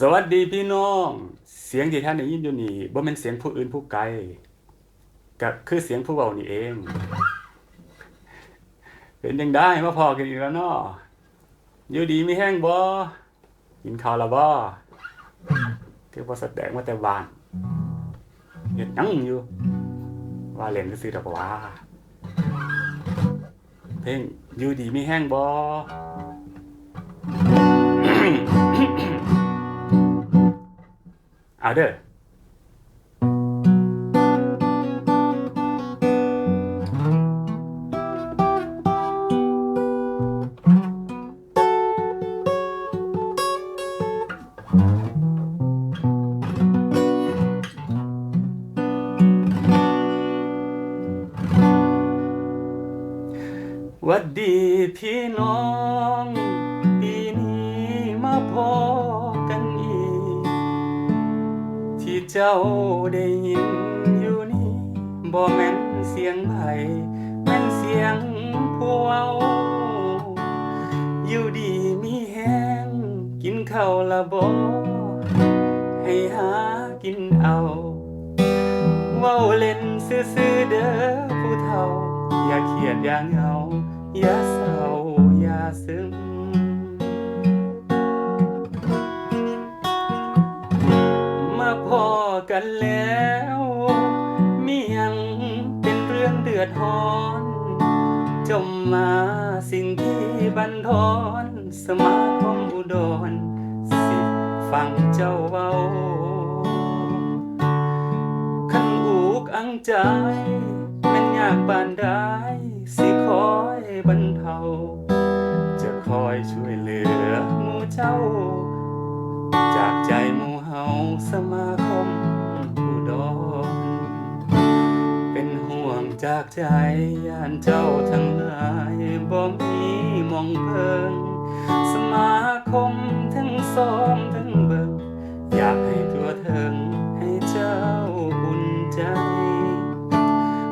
สวัสดีพี่น้อง เสียงที่ท่านได้ยินอยู่นี่บ่แม่นเสียงผู้อื่นผู้ไกลก็คือเสียงผู้เว้านี่เอง เป็นจังได้มาพอกันอีกแล้วเนาะอยู่ดีมีแห้งบ่กินข้าวแล้วบ่คือบ่แสดงว่าแต่บ้านเฮ็ดหยังอยู่ ว่าเล่นซื่อๆดอกว่า เพลงอยู่ดีมีแห้งบ่ เอาเด้อวัดดีพี่น้อง เจ้าได้ยินอยู่นี่บ่แม่นเสียงไผแม่นเสียงผู้เว้าอยู่ดีมีแฮงกินข้าวละบ่ให้หากินเอาเว้าเล่นซื่อๆเด้อผู้เฒ่า อย่าเครียดอย่าเหงา อย่าเศร้าอย่าซึม กันแล้ว มียังเป็นเรื่องเดือดร้อน จมมาสิ่งที่บันทอนสมาคมอุดรสิฟังเจ้าเว้าขันอูกอังใจแมันยากปานใดสิคอยบรรเทา จะคอยช่วยเหลือหมู่เจ้า จากใจหมู่เฮาสมาคมอุ จากใจย่านเจ้าทั้งหลายบ่มีมองเพิงสมาคมทั้งซ้อมทั้งเบิงอยากให้ตัวเถิงให้เจ้าอุ่นใจ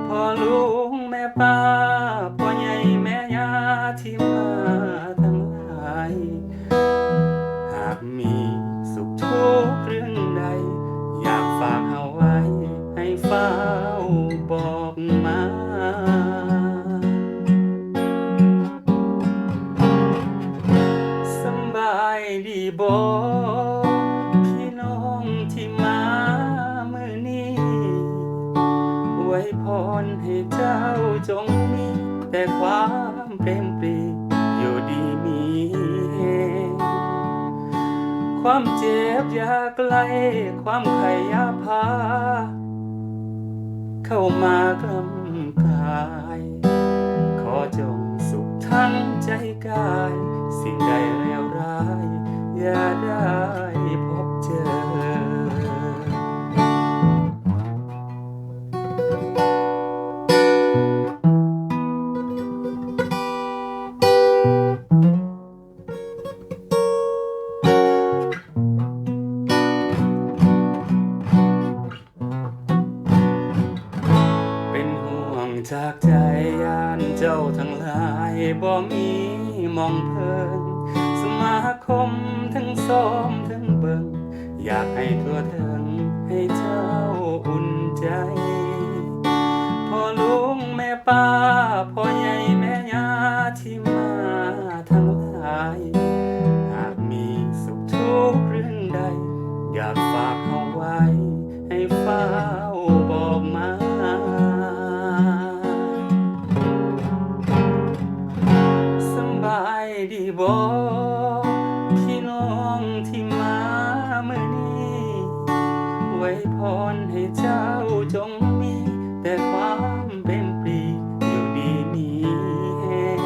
พ่อลุงแม่ป้าพ่อใหญ่แม่ยาที่มาทั้งหลาย หากมี ไว้พรให้เจ้าจงมี แต่ความเปรมปรีอยู่ดีมีแฮงความเจ็บอย่าไกล ความไขยาพา เข้ามากลำกาย ขอจงสุขทั้งใจกาย สิ่งใดเลวร้าย อย่าได้ บ่มีมองเพิ่นสมาคมทั้งซ้อมทั้งเบิงอยากให้ทั่วถึงให้เจ้าอุ่นใจพ่อลุงแม่ป้าพ่อใหญ่ ดีบอพี่น้องที่มาเมื่อนี้ไว้พรให้เจ้าจงมี แต่ความเป็นปรีอยู่ดีมีแหง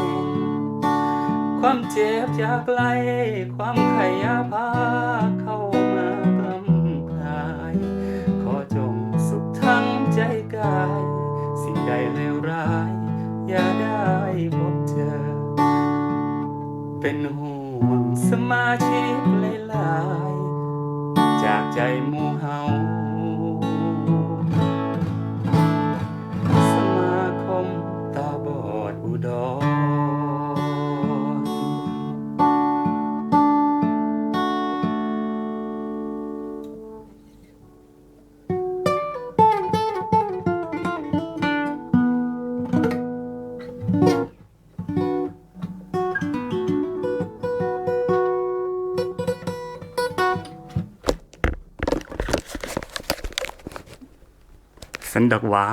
ความเจ็บจากไกลความไข่ยาพาค เป็นห่วงสมาชิกหลายๆ จากใจมูเฮา ฉันดอกหว่า